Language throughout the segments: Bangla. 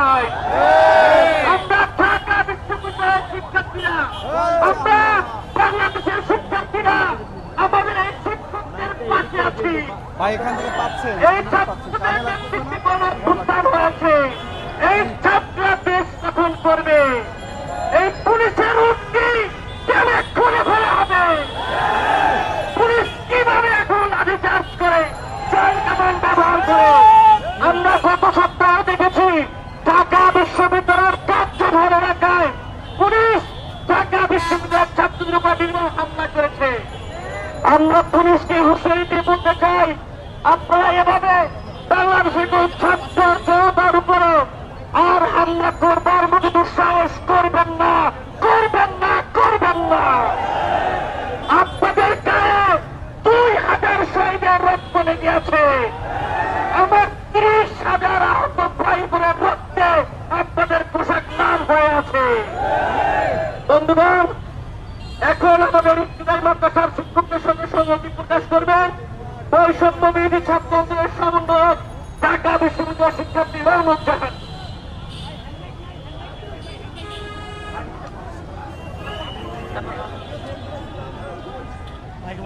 নয় আমরা ঢাকা বিশ্ববিদ্যালয়ের শিক্ষার্থীরা আমরা বাংলাদেশের শিক্ষার্থীরা আমাদের এই শিক্ষকদের পাশে আছি। এই ছাত্রদের নেতৃত্বে গণঅভ্যুত্থান হয়েছে এই ছাত্ররা দেশ গঠন করবে। এই পুলিশের উক্তি কেনে খুলে ফেলা হবে? পুলিশ কীভাবে এখন লাঠি চার্জ করে চাল কামান ব্যবহার করে? ছাত্রদের উপর নির্মম হামলা করেছে। আমরা পুলিশকে হুঁশিয়ারি দিয়ে বলতে চাই, আপনারা এভাবে বাংলাদেশের কোন ছাত্র জনতার উপরে আর হামলা করবার মতো দুঃসাহস করবেন না করবেন না করবেন না। আপনাদের গায়ে দুই হাজার শহীদের রক্ত লেগে আছে আমার ত্রিশ হাজার আহত ভাই বোনের রক্তে আপনাদের পোশাক লাল হয়ে আছে। বন্ধুগণ এখন আমাদের মাদ্রাসার শিক্ষকদের সঙ্গে সংহতি প্রকাশ করবেন বৈষম্য বিরোধী ছাত্র আন্দোলনের সমন্বয়ক ঢাকা বিশ্ববিদ্যালয় শিক্ষার্থী রহমত জাহান। মাইকের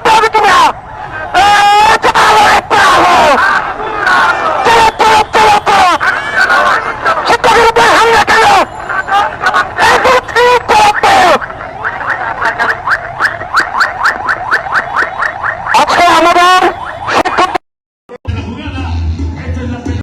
Don't